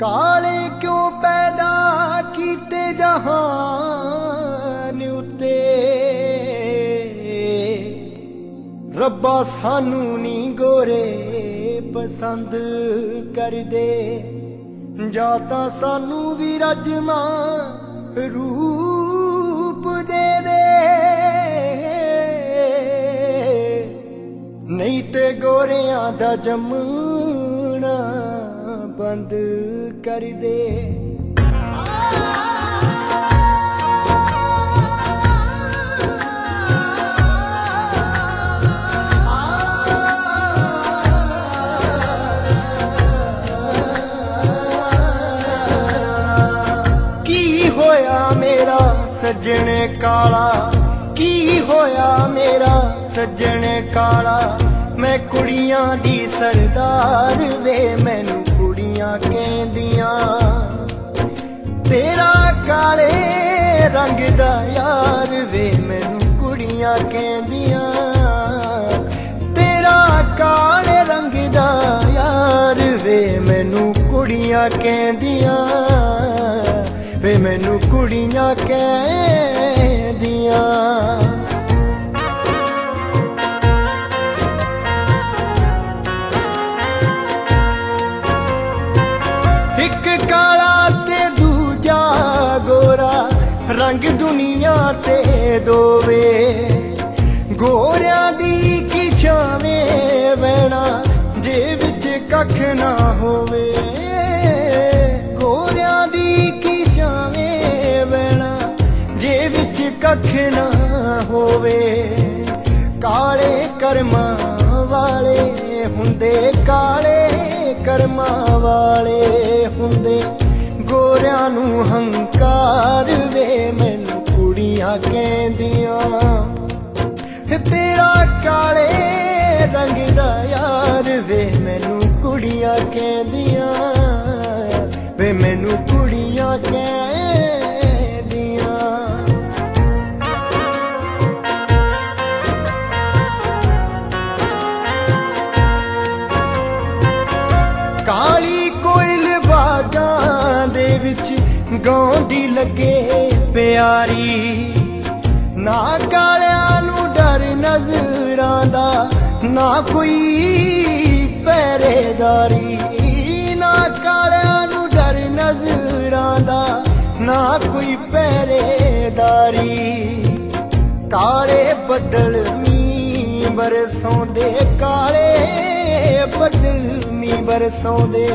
ਕਾਲੇ ਕਿਉਂ ਪੈਦਾ ਕੀਤੇ ਜਹਾਨ ਉਤੇ? ਰੱਬਾ ਸਾਨੂੰ ਨੀ ਗੋਰੇ ਪਸੰਦ ਕਰਦੇ। ਜਾਂ ਤਾਂ ਸਾਨੂੰ ਵੀ ਰਜਮਾ ਰੂਪ ਦੇ ਦੇ। ਨਹੀਂ ਤੇ ਗੋਰਿਆਂ ਦਾ ਜੰਮਣਾ ਬੰਦ ਕਰ ਦੇ। ਕੀ ਹੋਇਆ ਮੇਰਾ ਸੱਜਣ ਕਾਲਾ? ਕੀ ਹੋਇਆ ਮੇਰਾ ਸੱਜਣ ਕਾਲਾ? ਮੈਂ ਕੁੜੀਆਂ ਦੀ ਸਰਦਾਰ ਵੇ ਕਹਿੰਦੀਆਂ, ਤੇਰਾ ਕਾਲੇ ਰੰਗ ਦਾ ਯਾਰ ਵੇ ਮੈਨੂੰ ਕੁੜੀਆਂ ਕਹਿੰਦੀਆਂ, ਵੇ ਮੈਨੂੰ ਕੁੜੀਆਂ ਕਹਿੰਦੀਆਂ। ਇੱਕ ਕਾਲਾ ਤੇ ਦੂਜਾ ਗੋਰਾ, ਰੰਗ ਦੁਨੀਆ ਤੇ ਦੋਵੇ। ਗੋਰਿਆਂ ਦੀ ਕੀ ਛਾਵੇਂ ਵਹਿਣਾ, ਜੇ ਵਿੱਚ ਕੱਖ ਨਾ ਹੋਵੇ। ਗੋਰਿਆਂ ਦੀ ਕੀ ਛਾਵੇਂ ਵਹਿਣਾ, ਜੇ ਵਿੱਚ ਕੱਖ ਨਾ ਹੋਵੇ। ਕਾਲੇ ਕਰਮਾਂ ਵਾਲੇ ਹੁੰਦੇ, ਕਾਲੇ ਕਰਮਾਂ ਵਾਲੇ ਹੁੰਦੇ। ਗੋਰਿਆਂ ਨੂੰ ਹੰਕਾਰ ਵੇ, ਮੈਨੂੰ ਕੁੜੀਆਂ ਕਹਿੰਦੀਆਂ। ਤੇਰਾ ਕਾਲੇ ਰੰਗ ਦਾ ਯਾਰ ਵੇ, ਮੈਨੂੰ ਕੁੜੀਆਂ ਕਹਿੰਦੀਆਂ, ਵੇ, ਮੈਨੂੰ ਕੁੜੀਆਂ ਕਹਿੰਦੀਆਂ। ਕਾਲੀ ਕੋਇਲ ਬਾਗਾਂ ਦੇ ਵਿੱਚ ਗਾਉਂਦੀ ਲੱਗੇ ਪਿਆਰੀ। ਨਾ ਕਾਲਿਆਂ ਨਜ਼ਰਾਂ ਦਾ ਨਾ ਕੋਈ ਪਹਿਰੇਦਾਰੀ, ਨਾ ਕਾਲਿਆਂ ਨੂੰ ਡਰ ਨਜ਼ਰਾਂ ਦਾ, ਨਾ ਕੋਈ ਪਹਿਰੇਦਾਰੀ। ਕਾਲੇ ਬੱਦਲ ਮੀਂਹ ਬਰਸੋਂਦੇ ਕਾਲੇ ਬੱਦਲ ਮੀਂਹ ਬਰਸੋਂਦੇ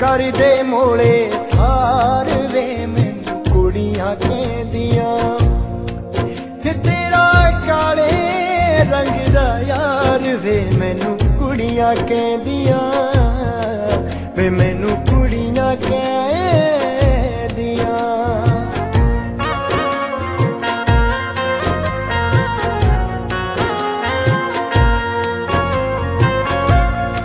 ਕਰਦੇ ਮੋਲੇ ਥਾਰ ਵੇ ਮੈਨੂੰ ਕੁੜੀਆਂ ਕਹਿੰਦੀਆਂ ਤੇਰਾ ਕਾਲੇ ਕੁੜੀਆਂ ਕਹਿੰਦੀਆਂ, ਵੇ ਮੈਨੂੰ ਕੁੜੀਆਂ ਕਹਿੰਦੀਆਂ।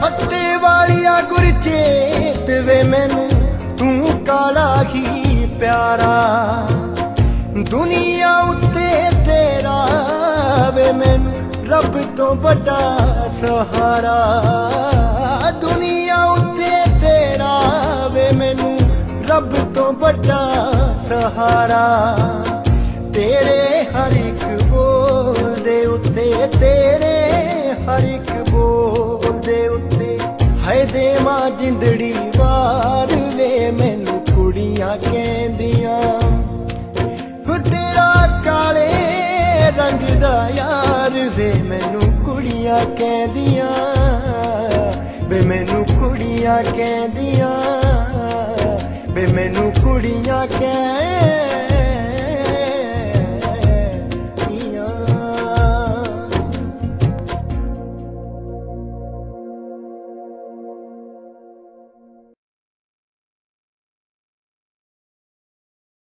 ਫੱਤੇ ਵਾਲੀਆ ਗੁਰਚੇਤ ਵੇ ਮੈਨੂੰ ਤੂੰ ਕਾਲਾ ਹੀ ਪਿਆਰਾ। ਦੁਨੀਆ ਰੱਬ ਤੋਂ ਵੱਡਾ ਸਹਾਰਾ। ਦੁਨੀਆ ਉੱਤੇ ਤੇਰਾ ਵੇ ਮੈਨੂੰ ਰੱਬ ਤੋਂ ਵੱਡਾ ਸਹਾਰਾ। ਤੇਰੇ ਹਰ ਇੱਕ ਬੋਲ ਦੇ ਉੱਤੇ, ਤੇਰੇ ਹਰ ਇੱਕ ਬੋਲ ਦੇ ਉੱਤੇ। ਹੈ ਦੇ ਮਾਂ ਜਿੰਦੜੀ ਕਹਿੰਦੀਆਂ ਬੇ ਮੈਨੂੰ ਕੁੜੀਆਂ ਕਹਿੰਦੀਆਂ ਬੇ ਮੈਨੂੰ ਕੁੜੀਆਂ ਕਹਿ